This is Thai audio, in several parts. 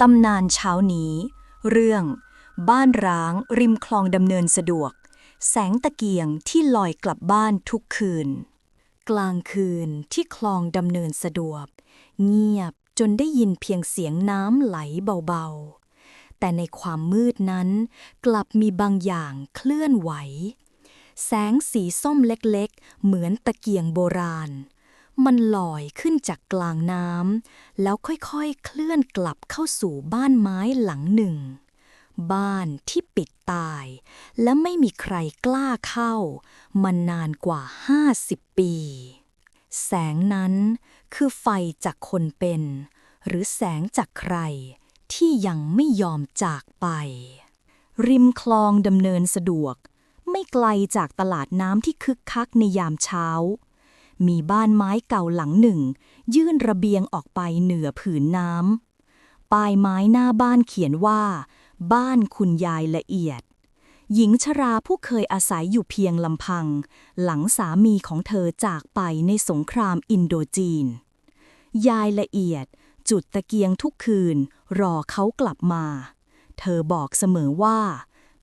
ตำนานเช้านี้ เรื่อง บ้านร้างริมคลองดำเนินสะดวก แสงตะเกียงที่ลอยกลับบ้านทุกคืน กลางคืนที่คลองดำเนินสะดวก เงียบจนได้ยินเพียงเสียงน้ำไหลเบาๆ แต่ในความมืดนั้น กลับมีบางอย่างเคลื่อนไหว แสงสีส้มเล็กๆ เหมือนตะเกียงโบราณ มันลอยขึ้นจากกลางน้ำแล้วค่อยๆเคลื่อนกลับเข้าสู่บ้านไม้หลังหนึ่ง บ้านที่ปิดตาย และไม่มีใครกล้าเข้ามันนานกว่า 50 ปี แสงนั้นคือไฟจากคนเป็น หรือแสงจากใครที่ยังไม่ยอมจากไป ริมคลองดำเนินสะดวก ไม่ไกลจากตลาดน้ำที่คึกคักในยามเช้า มีบ้านไม้เก่าหลังหนึ่ง ยื่นระเบียงออกไปเหนือผืนน้ำป้ายไม้หน้าบ้านเขียนว่า บ้านคุณยายละเอียด หญิงชราผู้เคยอาศัยอยู่เพียงลำพัง หลังสามีของเธอจากไปในสงครามอินโดจีน ยายละเอียด จุดตะเกียงทุกคืน รอเขากลับมา เธอบอกเสมอว่า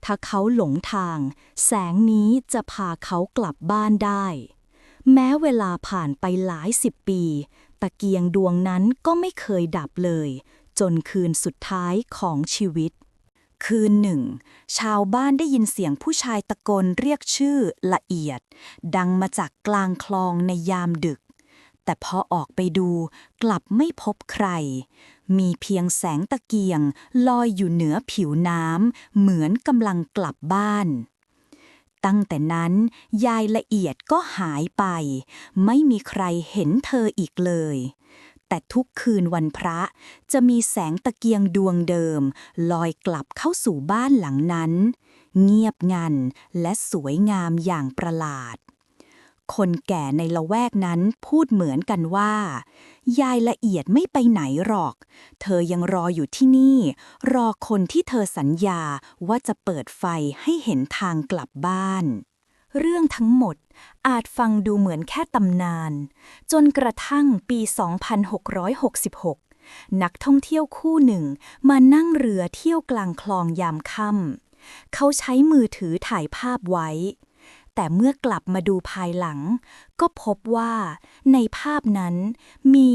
ถ้าเขาหลงทาง แสงนี้จะพาเขากลับบ้านได้ แม้เวลาผ่านไปหลายสิบปี ตะเกียงดวงนั้นก็ไม่เคยดับเลย จนคืนสุดท้ายของชีวิต คืนหนึ่ง ชาวบ้านได้ยินเสียงผู้ชายตะโกนเรียกชื่อละเอียด ดังมาจากกลางคลองในยามดึก แต่พอออกไปดูกลับไม่พบใคร มีเพียงแสงตะเกียงลอยอยู่เหนือผิวน้ำเหมือนกำลังกลับบ้าน ตั้งแต่นั้นยายละเอียดก็หายไป ไม่มีใครเห็นเธออีกเลย แต่ทุกคืนวันพระจะมีแสงตะเกียงดวงเดิม ลอยกลับเข้าสู่บ้านหลังนั้น เงียบงันและสวยงามอย่างประหลาด คนแก่ในละแวกนั้นพูดเหมือนกันว่า ยายละเอียดไม่ไปไหนหรอก เธอยังรออยู่ที่นี่ รอคนที่เธอสัญญาว่าจะเปิดไฟให้เห็นทางกลับบ้าน เรื่องทั้งหมดอาจฟังดูเหมือนแค่ตำนาน จนกระทั่งปี 2666นักท่องเที่ยวคู่หนึ่งมานั่งเรือเที่ยวกลางคลองยามค่ำเขาใช้มือถือถ่ายภาพไว้ แต่เมื่อกลับมาดูภายหลัง ก็พบว่าในภาพนั้นมี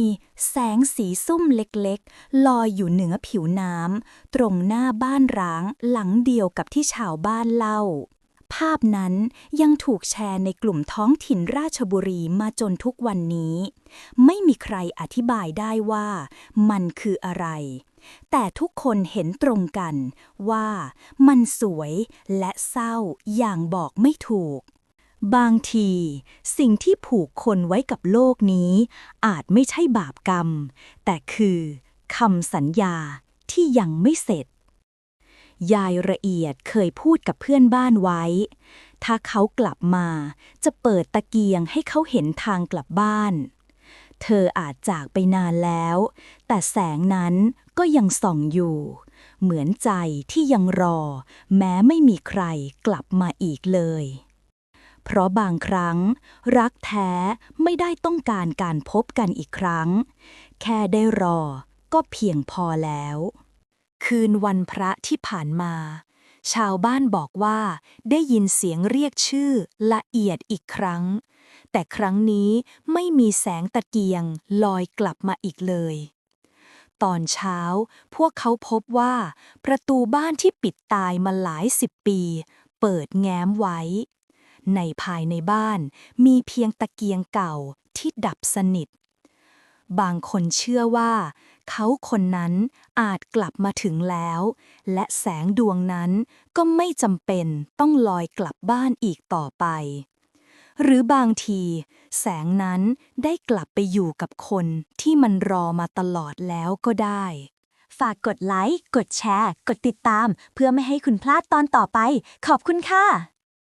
แสงสีส้มเล็กๆ ลอยอยู่เหนือผิวน้ำตรงหน้าบ้านร้างหลังเดียวกับที่ชาวบ้านเล่า ภาพนั้นยังถูกแชร์ในกลุ่มท้องถิ่นราชบุรีมาจนทุกวันนี้ ไม่มีใครอธิบายได้ว่ามันคืออะไร แต่ทุกคนเห็นตรงกันว่ามันสวยและเศร้าอย่างบอกไม่ถูก บางที สิ่งที่ผูกคนไว้กับโลกนี้ อาจไม่ใช่บาปกรรม แต่คือคำสัญญาที่ยังไม่เสร็จ ยายละเอียดเคยพูดกับเพื่อนบ้านไว้ ถ้าเขากลับมาจะเปิดตะเกียงให้เขาเห็นทางกลับบ้าน เธออาจจากไปนานแล้ว แต่แสงนั้นก็ยังส่องอยู่ เหมือนใจที่ยังรอ แม้ไม่มีใครกลับมาอีกเลย เพราะบางครั้ง รักแท้ไม่ได้ต้องการการพบกันอีกครั้ง แค่ได้รอก็เพียงพอแล้ว คืนวันพระที่ผ่านมา ชาวบ้านบอกว่าได้ยินเสียงเรียกชื่อละเอียดอีกครั้ง แต่ครั้งนี้ไม่มีแสงตะเกียงลอยกลับมาอีกเลย ตอนเช้า พวกเขาพบว่า ประตูบ้านที่ปิดตายมาหลายสิบปี เปิดแง้มไว้ ในภายในบ้านมีเพียงตะเกียงเก่าที่ดับสนิท บางคนเชื่อว่า เขาคนนั้นอาจกลับมาถึงแล้ว และแสงดวงนั้นก็ไม่จำเป็นต้องลอยกลับบ้านอีกต่อไป หรือบางที แสงนั้นได้กลับไปอยู่กับคนที่มันรอมาตลอดแล้วก็ได้ ฝากกดไลค์ กดแชร์ กดติดตาม เพื่อไม่ให้คุณพลาดตอนต่อไป ขอบคุณค่ะ